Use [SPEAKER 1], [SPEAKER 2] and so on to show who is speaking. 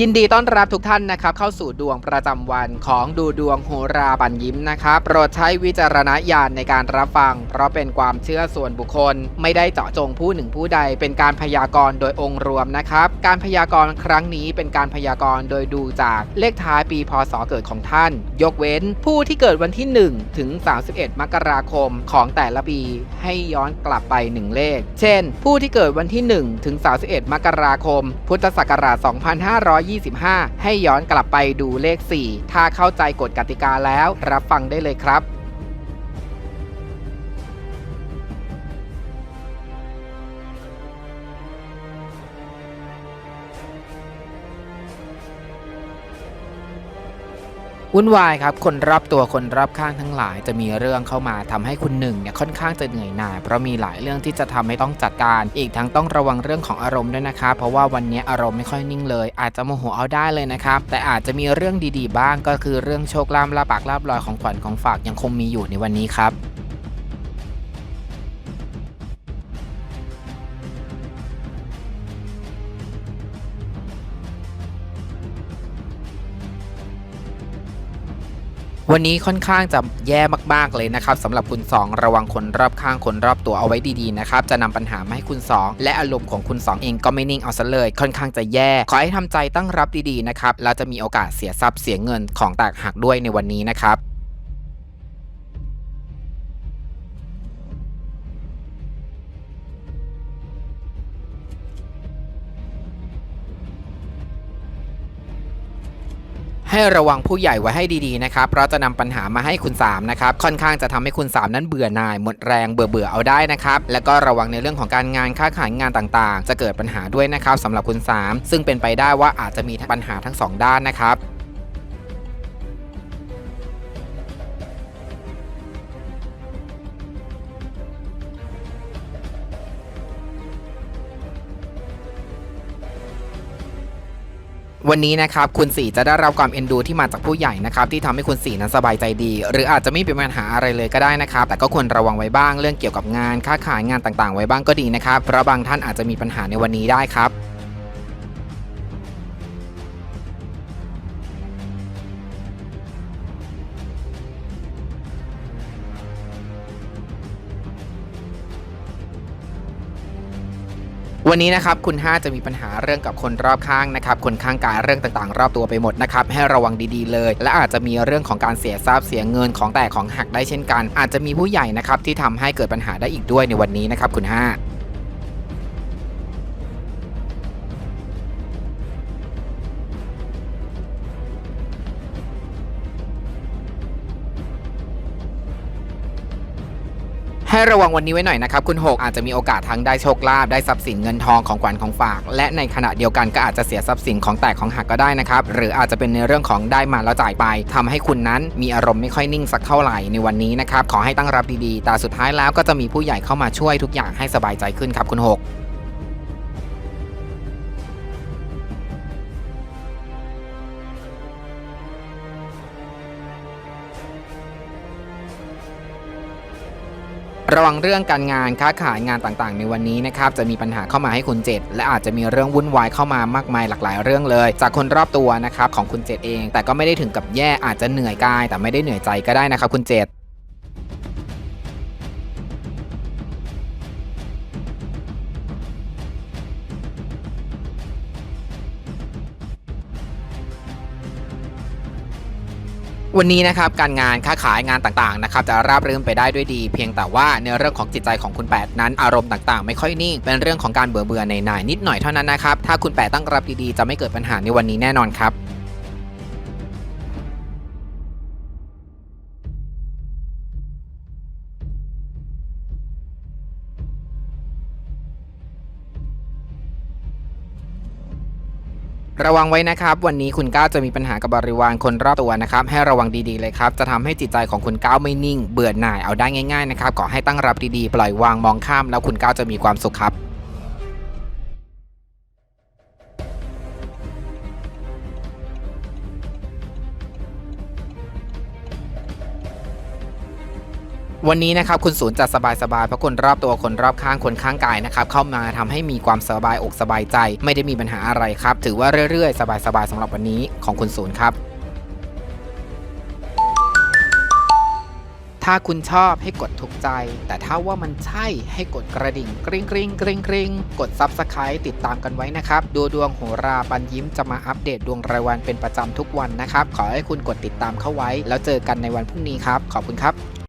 [SPEAKER 1] ยินดีต้อนรับทุกท่านนะครับเข้าสู่ดวงประจำวันของดูดวงโหราปันยิ้มนะครับโปรดใช้วิจารณญาณในการรับฟัง เพราะเป็นความเชื่อส่วนบุคคล ไม่ได้เจาะจงผู้หนึ่งผู้ใด เป็นการพยากรณ์โดยองค์รวมนะครับ การพยากรณ์ครั้งนี้เป็นการพยากรณ์โดยดูจากเลขท้ายปีพศเกิดของท่าน ยกเว้นผู้ที่เกิดวันที่ 1 ถึง 31 มกราคมของแต่ละปีให้ย้อนกลับไป 1 เลข เช่น ผู้ที่เกิดวันที่ 1 ถึง 31 มกราคม พุทธศักราช2525 ให้ย้อนกลับไปดูเลข 4 ถ้าเข้าใจกฎกติกาแล้ว รับฟังได้เลยครับ วุ่นวายครับคนรอบตัวคนรอบข้างทั้งหลาย จะมีเรื่องเข้ามาทำให้คุณหนึ่งเนี่ยค่อนข้างจะเหนื่อยหน่ายเพราะมีหลายเรื่องที่จะทำให้ต้องจัดการ อีกทั้งต้องระวังเรื่องของอารมณ์ด้วยนะคะ เพราะว่าวันนี้อารมณ์ไม่ค่อยนิ่งเลย อาจจะโมโหเอาได้เลยนะครับแต่อาจจะมีเรื่องดีๆ บ้างก็คือเรื่องโชคลาภลาบปากลาบลอยของขวัญของฝากยังคงมีอยู่ในวันนี้ครับ วันนี้ค่อนข้างจะแย่มากๆเลยนะครับสำหรับคุณ 2 ระวังคนรอบข้างคนรอบตัวเอาไว้ดีๆนะครับจะนำปัญหามาให้คุณ 2 และอารมณ์ของคุณ 2 เองก็ไม่นิ่งเอาซะเลย ค่อนข้างจะแย่ขอให้ทำใจตั้งรับดีๆนะครับแล้วจะมีโอกาสเสียทรัพย์เสียเงินของแตกหักด้วยในวันนี้นะครับ ให้ระวังผู้ใหญ่ไว้ให้ดีๆนะครับเพราะจะนำปัญหามาให้คุณ3นะครับค่อนข้างจะทำให้คุณ 3 นั้นเบื่อหน่ายหมดแรงเบื่อเบื่อๆเอาได้นะครับแล้วก็ระวังในเรื่องของการงานค้าขายงานต่างๆ จะเกิดปัญหาด้วยนะครับสำหรับคุณ 3 ซึ่งเป็นไปได้ว่าอาจจะมีปัญหาทั้ง 2 ด้านนะครับ วันนี้นะครับคุณสี่จะได้รับความเอ็นดูที่มาจากผู้ใหญ่นะครับที่ทำให้คุณสี่นั้นสบายใจดี หรืออาจจะไม่เป็นปัญหาอะไรเลยก็ได้นะครับแต่ก็ควรระวังไว้บ้างเรื่องเกี่ยวกับงาน ค้าขายงานต่างๆ ไว้บ้างก็ดีนะครับเพราะบางท่านอาจจะมีปัญหาในวันนี้ได้ครับ วันนี้นะครับคุณ 5 จะมีปัญหาเรื่องกับคนรอบข้างนะครับคนข้างกายเรื่องต่างๆ รอบตัวไปหมดนะครับให้ระวังดีๆเลย และอาจจะมีเรื่องของการเสียทรัพย์เสียเงินของแตกของหักได้เช่นกัน อาจจะมีผู้ใหญ่นะครับที่ทำให้เกิดปัญหาได้อีกด้วยในวันนี้นะครับคุณ 5 ให้ระวังวันนี้ไว้หน่อยนะครับ คุณหกอาจจะมีโอกาสทั้งได้โชคลาภได้ทรัพย์สินเงินทองของขวัญของฝาก และในขณะเดียวกันก็อาจจะเสียทรัพย์สินของแตกของหักก็ได้นะครับหรืออาจจะเป็นในเรื่องของได้มาแล้วจ่ายไปทำให้คุณนั้นมีอารมณ์ไม่ค่อยนิ่งสักเท่าไหร่ในวันนี้นะครับขอให้ตั้งรับดีๆแต่สุดท้ายแล้วก็จะมีผู้ใหญ่เข้ามาช่วยทุกอย่างให้สบายใจขึ้นครับคุณหก ระวังเรื่องการงานค้าขายงานต่างๆ ในวันนี้นะครับจะมีปัญหาเข้ามาให้คุณเจ็ดและอาจจะมีเรื่องวุ่นวายเข้ามามากมายหลากหลายเรื่องเลย จากคนรอบตัวนะครับของคุณเจ็ดเอง แต่ก็ไม่ได้ถึงกับแย่อาจจะเหนื่อยกาย แต่ไม่ได้เหนื่อยใจก็ได้นะครับคุณเจ็ด วันนี้นะครับการงานค้าขายงานต่างๆนะครับจะราบรื่นไปได้ด้วยดี เพียงแต่ว่าในเรื่องของจิตใจของคุณแปดนั้นอารมณ์ต่างๆ ไม่ค่อยนิ่งเป็นเรื่องของการเบื่อเบื่อในหน่ายนิดหน่อยเท่านั้นนะครับถ้าคุณแปดตั้งรับดีๆจะไม่เกิดปัญหาในวันนี้แน่นอนครับ ระวังไว้นะครับ วันนี้คุณก้าวจะมีปัญหากับบริวารคนรอบตัวนะครับ ให้ระวังดีๆเลยครับ จะทำให้จิตใจของคุณก้าวไม่นิ่ง เบื่อหน่ายเอาได้ง่ายๆนะครับขอให้ตั้งรับดีๆ ปล่อยวางมองข้ามแล้วคุณก้าวจะมีความสุขครับ วันนี้นะครับคุณศูนย์จะสบายๆเพราะคนรอบตัวคนรอบข้างคนข้างกายนะครับเข้ามาทำให้มีความสบายอกสบายใจ ไม่ได้มีปัญหาอะไรครับ ถือว่าเรื่อยๆ สบายๆสำหรับวันนี้ของคุณศูนย์ครับ ถ้าคุณชอบให้กดถูกใจ แต่ถ้าว่ามันใช่ให้กดกระดิ่งกริ๊งกริ๊งกริ๊งกริ๊งกด Subscribe ติดตามกันไว้นะครับดูดวงโหราปันยิ้มจะมาอัปเดตดวงรายวันเป็นประจำทุกวันนะครับขอให้คุณกดติดตามเข้าไว้ แล้วเจอกันในวันพรุ่งนี้ครับ ขอบคุณครับ